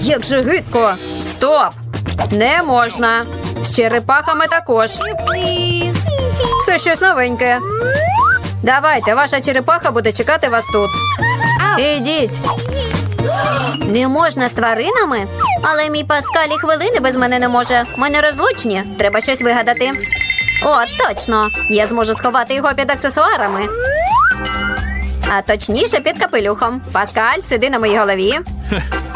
як же гидко. Стоп! Не можна. З черепахами також. Це щось новеньке. Давайте, ваша черепаха буде чекати вас тут. Ідіть. Не можна з тваринами? Але мій Паскаль і хвилини без мене не може. Ми не розлучні. Треба щось вигадати. О, точно! Я зможу сховати його під аксесуарами. А точніше під капелюхом. Паскаль, сиди на моїй голові.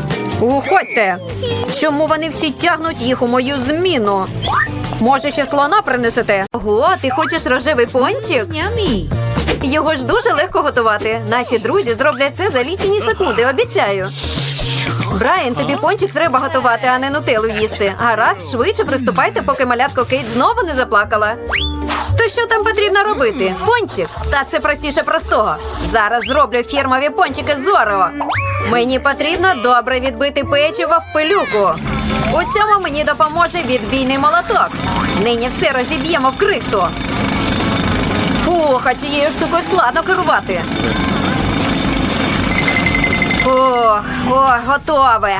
Уходьте! Чому вони всі тягнуть їх у мою зміну? Може, ще слона принесете? Ого, ти хочеш рожевий пончик? Його ж дуже легко готувати. Наші друзі зроблять це за лічені секунди, обіцяю. Брайан, тобі пончик треба готувати, а не нутелу їсти. Гаразд, швидше приступайте, поки малятко Кейт знову не заплакала. То що там потрібно робити? Пончик? Та це простіше простого. Зараз зроблю фірмові пончики з. Мені потрібно добре відбити печиво в пилюку. У цьому мені допоможе відбійний молоток. Нині все розіб'ємо в крихту. Фух, а цією штукою складно керувати. О, о, готове.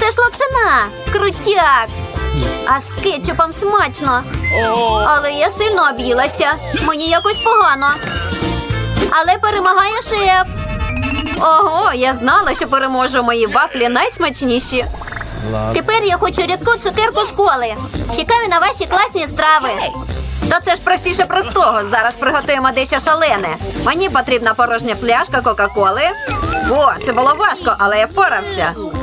Це ж лапшина. Крутяк. А з кетчупом смачно. Але я сильно об'їлася. Мені якось погано. Але перемагає шеф. Ого, я знала, що переможу мої вафлі найсмачніші. Тепер я хочу рідку цукерку з коли. Чекаю на ваші класні страви. Та це ж простіше простого. Зараз приготуємо дещо шалене. Мені потрібна порожня пляшка Кока-Коли. О, це було важко, але я впорався.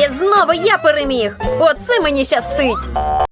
І знову я переміг. Оце мені щастить.